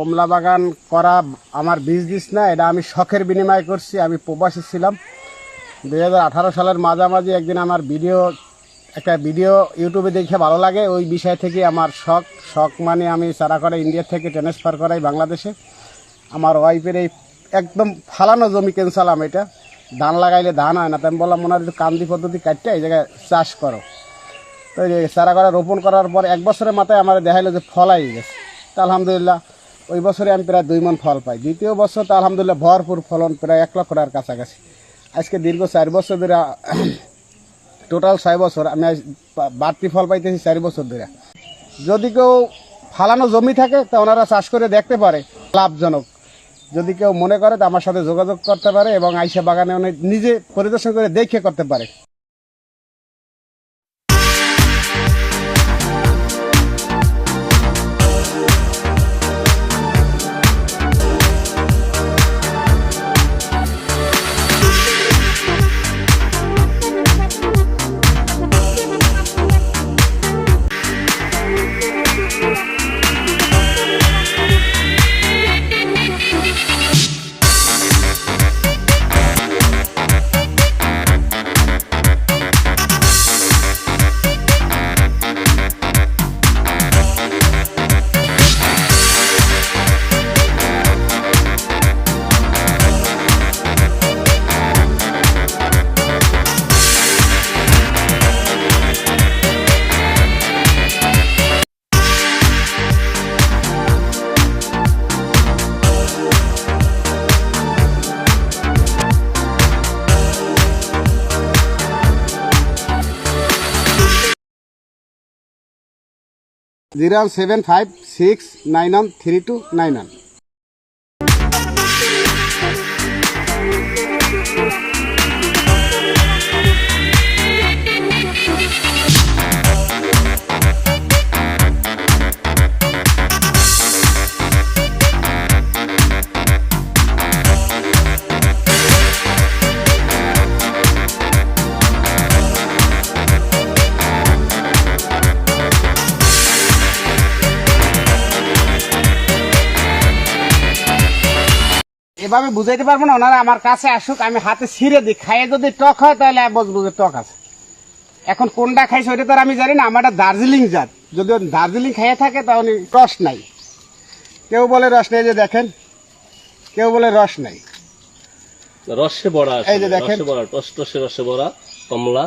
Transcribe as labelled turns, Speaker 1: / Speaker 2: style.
Speaker 1: কমলা বাগান করা আমার বিজনেস না, এটা আমি শখের বিনিময় করছি, আমি প্রবাসী ছিলাম। দু হাজার আঠারো সালের মাঝামাঝি একদিন আমার ভিডিও একটা ভিডিও ইউটিউবে দেখে ভালো লাগে, ওই বিষয় থেকে আমার শখ। শখ মানে আমি সারা করে ইন্ডিয়া থেকে ট্রান্সফার করাই বাংলাদেশে। আমার ওয়াইফের এই একদম ফালানো জমি কেনসালাম এটা। ধান লাগাইলে ধান হয় না তাই আমি বললাম, মনে হয় একটু কান্দি পদ্ধতি কাটতে, এই জায়গায় চাষ করো। তো চারা করে রোপণ করার পর এক বছরের মাথায় আমার দেখাইলো যে ফলাই গেছে। তা আলহামদুলিল্লাহ ওই বছরে আমি প্রায় দুই মন ফল পাই। দ্বিতীয় বছর তো আলহামদুলিল্লাহ ভরপুর ফলন প্রায় এক লক্ষ টাকার কাছাকাছি। আজকে দীর্ঘ চার বছর ধরে টোটাল ছয় বছর আমি বাড়তি ফল পাইতেছি চার বছর ধরে। যদি কেউ ফালানো জমি থাকে, তা ওনারা চাষ করে দেখতে পারে, লাভজনক। যদি কেউ মনে করে, তো আমার সাথে যোগাযোগ করতে পারে এবং আইসা বাগানে অনেক নিজে পরিদর্শন করে দেখে করতে পারে। Zero seven five six nine one three two nine one. এভাবে বুঝাইতে পারব না ওনারা আমার কাছে আসুক আমি হাতে ছিঁড়ে দিই। খাইয়ে যদি টক হয় তাহলে বুঝব যে টক আছে। এখন কোনটা খাইছে ওইটা তো আমি জানি না আমার দার্জিলিং জাত। যদি দার্জিলিং খাইয়ে থাকে তাহলে রস নাই। কেউ বলে রস নেই যে দেখেন কেউ বলে রস নাই।
Speaker 2: রসে ভরা
Speaker 1: এই যে দেখেন।
Speaker 2: রসে ভরা টস টসে রসে ভরা কমলা।